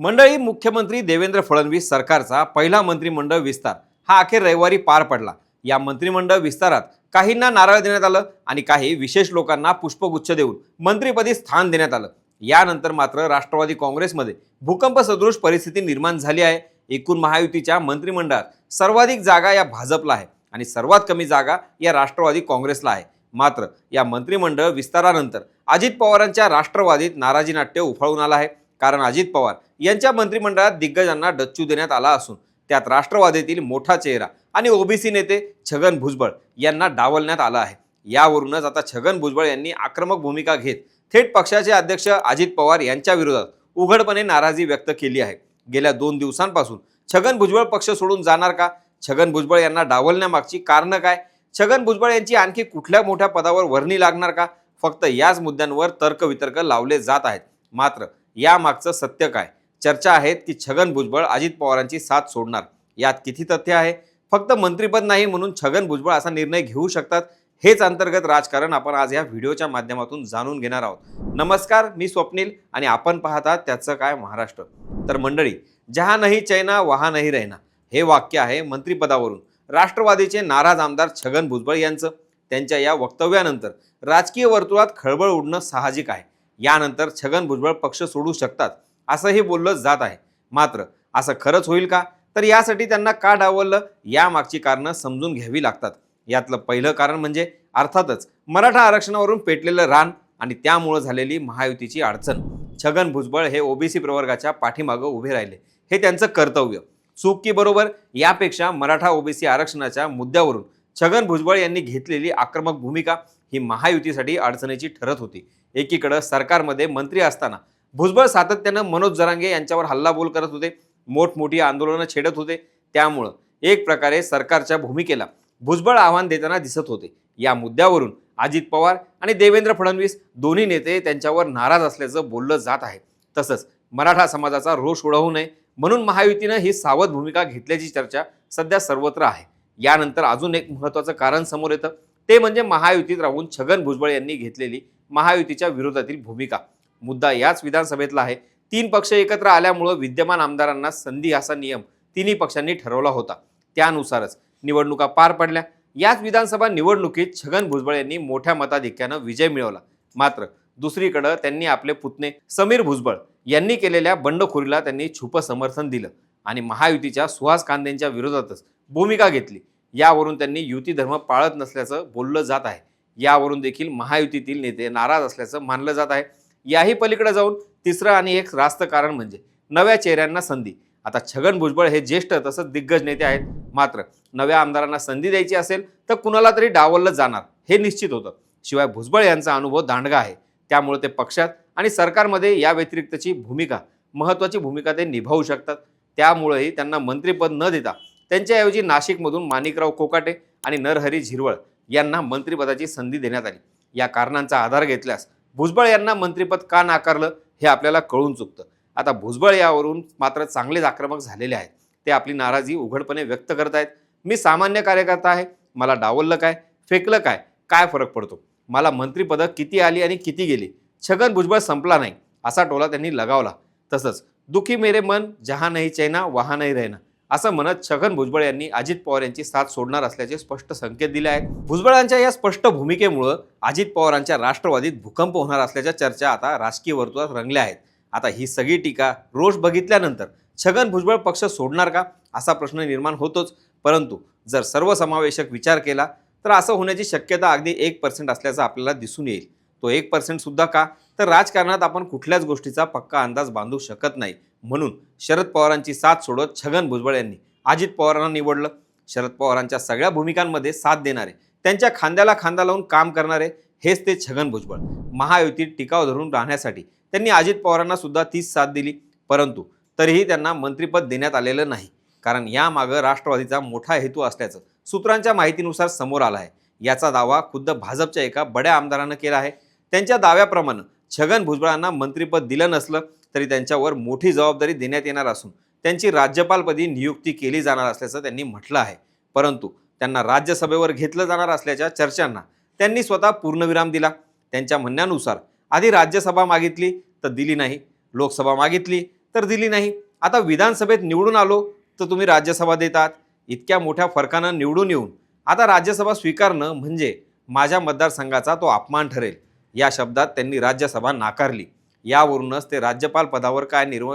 मंडळी मुख्यमंत्री देवेंद्र फडणवीस सरकारचा पहिला मंत्रिमंडळ विस्तार हा अखेर रविवारी पार पडला. या मंत्रिमंडळ विस्तारात काहींना नारळ देण्यात आलं आणि काही विशेष लोकांना पुष्पगुच्छ देऊन मंत्रिपदी स्थान देण्यात आलं. यानंतर मात्र राष्ट्रवादी काँग्रेसमध्ये भूकंप सदृश परिस्थिती निर्माण झाली आहे. एकूण महायुतीच्या मंत्रिमंडळात सर्वाधिक जागा या भाजपला आहे आणि सर्वात कमी जागा या राष्ट्रवादी काँग्रेसला आहे. मात्र या मंत्रिमंडळ विस्तारानंतर अजित पवारांच्या राष्ट्रवादीत नाराजी नाट्य उफाळून आलं आहे. कारण अजित पवार यांच्या मंत्रिमंडळात दिग्गजांना डच्चू देण्यात आला असून त्यात राष्ट्रवादीतील मोठा चेहरा आणि ओबीसी नेते छगन भुजबळ यांना डावलण्यात आलं आहे. यावरूनच आता छगन भुजबळ यांनी आक्रमक भूमिका घेत थेट पक्षाचे अध्यक्ष अजित पवार यांच्या विरोधात उघडपणे नाराजी व्यक्त केली आहे. गेल्या दोन दिवसांपासून छगन भुजबळ पक्ष सोडून जाणार का? छगन भुजबळ यांना डावलण्यामागची कारणं काय? छगन भुजबळ यांची आणखी कुठल्या मोठ्या पदावर वर्णी लागणार का? फक्त याच मुद्द्यांवर तर्कवितर्क लावले जात आहेत. मात्र यामागचं सत्य काय? चर्चा आहेत की छगन भुजबळ अजित पवारांची साथ सोडणार. यात किती तथ्य आहे? फक्त मंत्रिपद नाही म्हणून छगन भुजबळ असा निर्णय घेऊ शकतात हेच अंतर्गत राजकारण आपण आज या व्हिडिओच्या माध्यमातून जाणून घेणार आहोत. नमस्कार मी स्वप्नील आणि आपण पाहतात त्याचं काय महाराष्ट्र. तर मंडळी जहा नाही चैना वहा नाही रहना हे वाक्य आहे मंत्रिपदावरून. राष्ट्रवादीचे नाराज आमदार छगन भुजबळ यांचं. त्यांच्या या वक्तव्यानंतर राजकीय वर्तुळात खळबळ उडणं साहजिक आहे. यानंतर छगन भुजबळ पक्ष सोडू शकतात. असंही बोललं जात आहे. मात्र असं खरंच होईल का? तर यासाठी त्यांना का डावललं? यामागची कारणं समजून घ्यावी लागतात. यातलं पहिलं कारण म्हणजे अर्थातच मराठा आरक्षणावरून पेटलेलं रान आणि त्यामुळं झालेली महायुतीची अडचण. छगन भुजबळ हे ओबीसी प्रवर्गाच्या पाठीमागं उभे राहिले. हे त्यांचं कर्तव्य. चूक की बरोबर? यापेक्षा मराठा ओबीसी आरक्षणाच्या मुद्द्यावरून छगन भुजबळ यांनी घेतलेली आक्रमक भूमिका ही महायुतीसाठी अडचणीची ठरत होती. एकीकडं सरकारमध्ये मंत्री असताना भुजबळ सातत्यानं मनोज जरांगे यांच्यावर हल्लाबोल करत होते. मोठमोठी आंदोलनं छेडत होते. त्यामुळं एक प्रकारे सरकारच्या भूमिकेला भुजबळ आव्हान देताना दिसत होते. या मुद्द्यावरून अजित पवार आणि देवेंद्र फडणवीस दोन्ही नेते त्यांच्यावर नाराज असल्याचं बोललं जात आहे. तसंच मराठा समाजाचा रोष उडवू नये म्हणून महायुतीनं ही सावध भूमिका घेतल्याची चर्चा सध्या सर्वत्र आहे. यानंतर अजून एक महत्त्वाचं कारण समोर येतं. ते म्हणजे महायुतीत राहून छगन भुजबळ यांनी घेतलेली महायुतीच्या विरोधातील भूमिका. मुद्दा याच विधानसभेतला आहे. तीन पक्ष एकत्र आल्यामुळं विद्यमान आमदारांना संधी असा नियम तिन्ही पक्षांनी ठरवला होता. त्यानुसारच निवडणुका पार पडल्या. याच विधानसभा निवडणुकीत छगन भुजबळ यांनी मोठ्या मताधिक्यानं विजय मिळवला. मात्र दुसरीकडं त्यांनी आपले पुतणे समीर भुजबळ यांनी केलेल्या बंडखोरीला त्यांनी छुप समर्थन दिलं आणि महायुतीच्या सुहास कांदेंच्या विरोधातच भूमिका घेतली. यावरून त्यांनी युती धर्म पाळत नसल्याचं बोललं जात आहे. यावरून देखील महायुतीतील नेते नाराज असल्याचं मानलं जात आहे. याही पलीकडे जाऊन तिसरं आणि एक रास्त कारण म्हणजे नव्या चेहऱ्यांना संधी. आता छगन भुजबळ हे ज्येष्ठ तसंच दिग्गज नेते आहेत. मात्र नव्या आमदारांना संधी द्यायची असेल तर कुणाला तरी डावललं जाणार हे निश्चित होतं. शिवाय भुजबळ यांचा अनुभव दांडगा आहे. त्यामुळे ते पक्षात आणि सरकारमध्ये या व्यतिरिक्तची भूमिका महत्त्वाची भूमिका ते निभावू शकतात. त्यामुळेही त्यांना मंत्रिपद न देता त्यांच्याऐवजी नाशिकमधून माणिकराव कोकाटे आणि नरहरी झिरवळ यांना मंत्रिपदाची संधी देण्यात आली. या कारणांचा आधार घेतल्यास भुजबळ यांना मंत्रिपद का नाकारलं हे आपल्याला कळून चुकतं. आता भुजबळ यावरून मात्र चांगलेच आक्रमक झालेले आहेत. ते आपली नाराजी उघडपणे व्यक्त करत आहेत मी सामान्य कार्यकर्ता आहे. मला डावललं काय? फेकलं काय? काय फरक पडतो? मला मंत्रिपदं किती आली आणि किती गेली? छगन भुजबळ संपला नाही असा टोला त्यांनी लगावला. तसंच दुखी मेरे मन जहा नाही चैना वहा नाही रहना. असं म्हणत छगन भुजबळ यांनी अजित पवार यांची साथ सोडणार असल्याचे स्पष्ट संकेत दिले आहेत. भुजबळांच्या या स्पष्ट भूमिकेमुळं अजित पवारांच्या राष्ट्रवादीत भूकंप होणार असल्याच्या चर्चा आता राजकीय वर्तुळात रंगल्या आहेत. आता ही सगळी टीका रोष बघितल्यानंतर छगन भुजबळ पक्ष सोडणार का असा प्रश्न निर्माण होतोच. परंतु जर सर्वसमावेशक विचार केला तर असं होण्याची शक्यता अगदी एक पर्सेंट असल्याचं आपल्याला दिसून येईल. तो एक पर्सेंटसुद्धा का? तर राजकारणात आपण कुठल्याच गोष्टीचा पक्का अंदाज बांधू शकत नाही. म्हणून शरद पवारांची साथ सोडत छगन भुजबळ यांनी अजित पवारांना निवडलं. शरद पवारांच्या सगळ्या भूमिकांमध्ये साथ देणारे त्यांच्या खांद्याला खांदा लावून काम करणारे हेच ते छगन भुजबळ. महायुतीत टिकाव धरून राहण्यासाठी त्यांनी अजित पवारांना सुद्धा तीच साथ दिली. परंतु तरीही त्यांना मंत्रिपद देण्यात आलेलं नाही. कारण यामागं राष्ट्रवादीचा मोठा हेतू असल्याचं सूत्रांच्या माहितीनुसार समोर आला आहे. याचा दावा खुद्द भाजपच्या एका बड्या आमदारानं केला आहे. त्यांच्या दाव्याप्रमाणे छगन भुजबळांना मंत्रिपद दिलं नसलं तरी त्यांच्यावर मोठी जबाबदारी देण्यात येणार असून त्यांची राज्यपालपदी नियुक्ती केली जाणार असल्याचं त्यांनी म्हटलं आहे. परंतु त्यांना राज्यसभेवर घेतलं जाणार असल्याच्या चर्चांना त्यांनी स्वतः पूर्णविराम दिला. त्यांच्या म्हणण्यानुसार आधी राज्यसभा मागितली तर दिली नाही. लोकसभा मागितली तर दिली नाही. आता विधानसभेत निवडून आलो तर तुम्ही राज्यसभा देतात. इतक्या मोठ्या फरकानं निवडून येऊन आता राज्यसभा स्वीकारणं म्हणजे माझ्या मतदारसंघाचा तो अपमान ठरेल. या शब्दात त्यांनी राज्यसभा नाकारली. यावरूनच ते राज्यपाल पदावर काय निर्व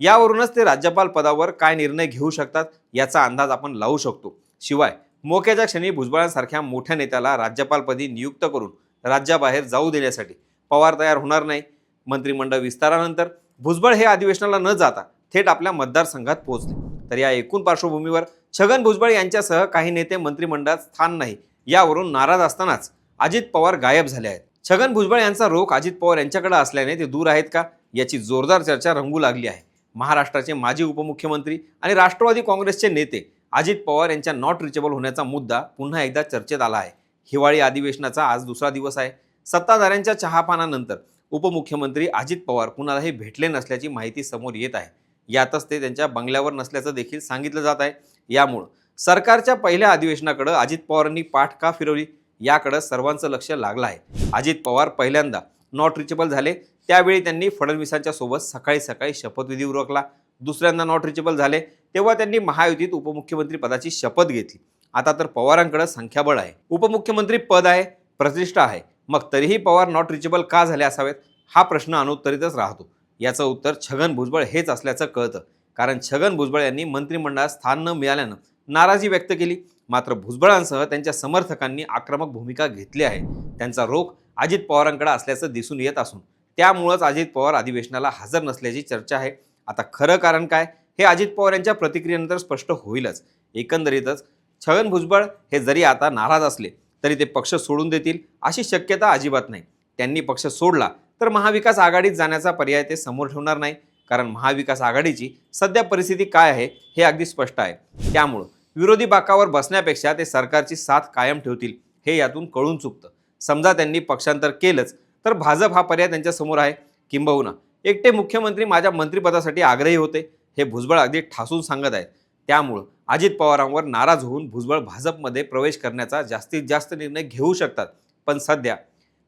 यावरूनच ते राज्यपाल पदावर काय निर्णय घेऊ शकतात याचा अंदाज आपण लावू शकतो. शिवाय मोक्याच्या क्षणी भुजबळांसारख्या मोठ्या नेत्याला राज्यपालपदी नियुक्त करून राज्याबाहेर जाऊ देण्यासाठी पवार तयार होणार नाही. मंत्रिमंडळ विस्तारानंतर भुजबळ हे अधिवेशनाला न जाता थेट आपल्या मतदारसंघात पोहोचले. तर या एकूण पार्श्वभूमीवर छगन भुजबळ यांच्यासह काही नेते मंत्रिमंडळात स्थान नाही. यावरून नाराज असतानाच अजित पवार गायब झाले आहेत. छगन भुजबळ यांचा रोख अजित पवार यांच्याकडे असल्याने ते दूर आहेत का? याची जोरदार चर्चा रंगू लागली आहे. महाराष्ट्राचे माजी उपमुख्यमंत्री आणि राष्ट्रवादी काँग्रेसचे नेते अजित पवार यांच्या नॉट रिचेबल होण्याचा मुद्दा पुन्हा एकदा चर्चेत आला आहे. हिवाळी अधिवेशनाचा आज दुसरा दिवस आहे. सत्ताधाऱ्यांच्या चहापानानंतर उपमुख्यमंत्री अजित पवार कुणालाही भेटले नसल्याची माहिती समोर येत आहे. यातच ते त्यांच्या बंगल्यावर नसल्याचं देखील सांगितलं जात आहे. यामुळं सरकारच्या पहिल्या अधिवेशनाकडं अजित पवारांनी पाठ का फिरवली? याकडे सर्वांचं लक्ष लागलं आहे. अजित पवार पहिल्यांदा नॉट रिचेबल झाले. त्यावेळी त्यांनी फडणवीसांच्या सोबत सकाळी सकाळी शपथविधी उरकला. दुसऱ्यांदा नॉट रिचेबल झाले. तेव्हा त्यांनी महायुतीत उपमुख्यमंत्री पदाची शपथ घेतली. आता तर पवारांकडे संख्याबळ आहे. उपमुख्यमंत्री पद आहे प्रतिष्ठा आहे. मग तरीही पवार नॉट रिचेबल का झाले असावेत? हा प्रश्न अनुत्तरितच राहतो. याचं उत्तर छगन भुजबळ हेच असल्याचं कळतं. कारण छगन भुजबळ यांनी मंत्रिमंडळात स्थान न मिळाल्यानं नाराजी व्यक्त केली. मात्र भुजबळांसह त्यांच्या समर्थकांनी आक्रमक भूमिका घेतली आहे. त्यांचा रोख अजित पवारांकडे असल्याचं दिसून येत असून त्यामुळंच अजित पवार अधिवेशनाला हजर नसल्याची चर्चा आहे. आता खरं कारण काय? हे अजित पवार यांच्या प्रतिक्रियेनंतर स्पष्ट होईलच. एकंदरीतच छगन भुजबळ हे जरी आता नाराज असले तरी ते पक्ष सोडून देतील अशी शक्यता अजिबात नाही. त्यांनी पक्ष सोडला तर महाविकास आघाडीत जाण्याचा पर्याय ते समोर ठेवणार नाही. कारण महाविकास आघाडीची सध्या परिस्थिती काय आहे हे अगदी स्पष्ट आहे. त्यामुळं विरोधी बाकावर बसण्यापेक्षा ते सरकारची साथ कायम ठेवतील हे यातून कळून चुकतं. समजा त्यांनी पक्षांतर केलंच तर भाजप हा पर्याय त्यांच्यासमोर आहे किंबहुना. एकटे मुख्यमंत्री माझ्या मंत्रिपदासाठी आग्रही होते हे भुजबळ अगदी ठासून सांगत आहेत. त्यामुळं अजित पवारांवर नाराज होऊन भुजबळ भाजपमध्ये प्रवेश करण्याचा जास्तीत जास्त निर्णय घेऊ शकतात. पण सध्या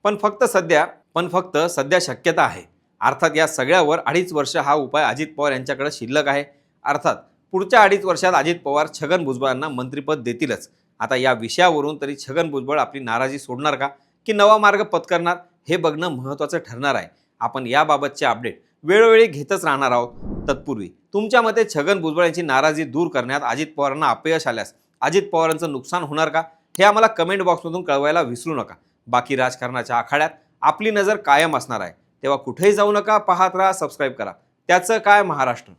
पण फक्त सध्या पण फक्त सध्या शक्यता आहे. अर्थात या सगळ्यावर अडीच वर्ष हा उपाय अजित पवार यांच्याकडे शिल्लक आहे. अर्थात पुढच्या अडीच वर्षात अजित पवार छगन भुजबळांना मंत्रिपद देतीलच. आता या विषयावरून तरी छगन भुजबळ आपली नाराजी सोडणार का? की नवा मार्ग पत्करणार? हे बघणं महत्त्वाचं ठरणार आहे. आपण याबाबतचे अपडेट वेळोवेळी घेतच राहणार आहोत तत्पूर्वी. तुमच्या मते छगन भुजबळ यांची नाराजी दूर करण्यात अजित पवारांना अपयश आल्यास अजित पवारांचं नुकसान होणार का? हे आम्हाला कमेंट बॉक्समधून कळवायला विसरू नका. बाकी राजकारणाच्या आखाड्यात आपली नजर कायम असणार आहे. तेव्हा कुठेही जाऊ नका पाहत राहा सबस्क्राईब करा. त्याचं काय महाराष्ट्र?